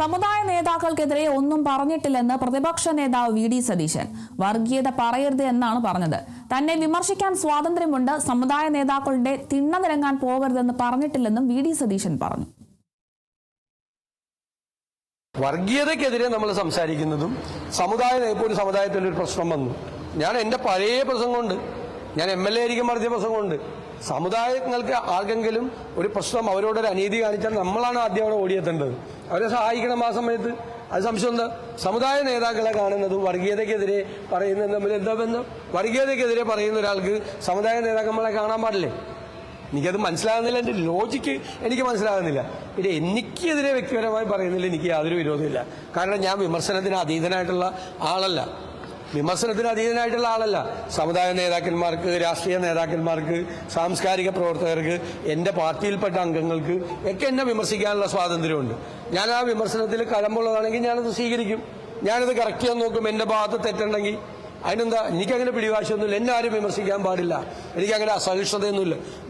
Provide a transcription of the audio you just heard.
സമുദായ നേതാക്കൾക്കെതിരെ ഒന്നും പറഞ്ഞിട്ടില്ലെന്ന് പ്രതിപക്ഷ നേതാവ് വി ഡി സതീശൻ. വർഗീയത പറയരുത് എന്നാണ് പറഞ്ഞത്. തന്നെ വിമർശിക്കാൻ സ്വാതന്ത്ര്യമുണ്ട് സമുദായ നേതാക്കളുടെ തിണ്ണ നിരങ്ങാൻ പോകരുതെന്ന് പറഞ്ഞിട്ടില്ലെന്നും വി ഡി സതീശൻ പറഞ്ഞു. വർഗീയതയ്ക്കെതിരെ നമ്മൾ സംസാരിക്കുന്നതും സമുദായ ഇപ്പോൾ ഒരു സമുദായത്തിൽ ഒരു പ്രശ്നം വന്നു. ഞാൻ എന്റെ പഴയ പ്രസംഗമുണ്ട് ഞാൻ എം എൽ എ ആയിരിക്കും നടത്തിയ പ്രസംഗമുണ്ട് സമുദായങ്ങൾക്ക് ആർക്കെങ്കിലും ഒരു പ്രശ്നം അവരോടൊരു അനീതി കാണിച്ചാൽ നമ്മളാണ് ആദ്യം അവിടെ ഓടിയെത്തേണ്ടത്. അവരെ സഹായിക്കണം ആ സമയത്ത്. അത് സംശയം എന്താ സമുദായ നേതാക്കളെ കാണുന്നത് വർഗീയതയ്ക്കെതിരെ പറയുന്നത് തമ്മിൽ എന്താ ബന്ധം? വർഗീയതയ്ക്കെതിരെ പറയുന്ന ഒരാൾക്ക് സമുദായ നേതാക്കന്മാരെ കാണാൻ പാടില്ലേ? എനിക്കത് മനസ്സിലാകുന്നില്ല. എന്റെ ലോജിക്ക് എനിക്ക് മനസ്സിലാകുന്നില്ല. പിന്നെ എനിക്കെതിരെ വ്യക്തിപരമായി പറയുന്നില്ല എനിക്ക് യാതൊരു വിരോധമില്ല. കാരണം ഞാൻ വിമർശനത്തിന് അതീതനായിട്ടുള്ള ആളല്ല. വിമർശനത്തിന് അതീതനായിട്ടുള്ള ആളല്ല. സമുദായ നേതാക്കന്മാർക്ക് രാഷ്ട്രീയ നേതാക്കന്മാർക്ക് സാംസ്കാരിക പ്രവർത്തകർക്ക് എന്റെ പാർട്ടിയിൽപ്പെട്ട അംഗങ്ങൾക്ക് ഒക്കെ എന്നെ വിമർശിക്കാനുള്ള സ്വാതന്ത്ര്യമുണ്ട്. ഞാൻ ആ വിമർശനത്തിൽ കഴമ്പുള്ളതാണെങ്കിൽ ഞാനത് സ്വീകരിക്കും. ഞാനത് കറക്റ്റ് ചെയ്യാൻ നോക്കും. എന്റെ ഭാഗത്ത് തെറ്റുണ്ടെങ്കിൽ അതിനെന്താ? എനിക്കങ്ങനെ പിടിവാശിയൊന്നുമില്ല. എന്നെ ആരും വിമർശിക്കാൻ പാടില്ല. എനിക്കങ്ങനെ അസഹിഷ്ണുതയൊന്നുമില്ല.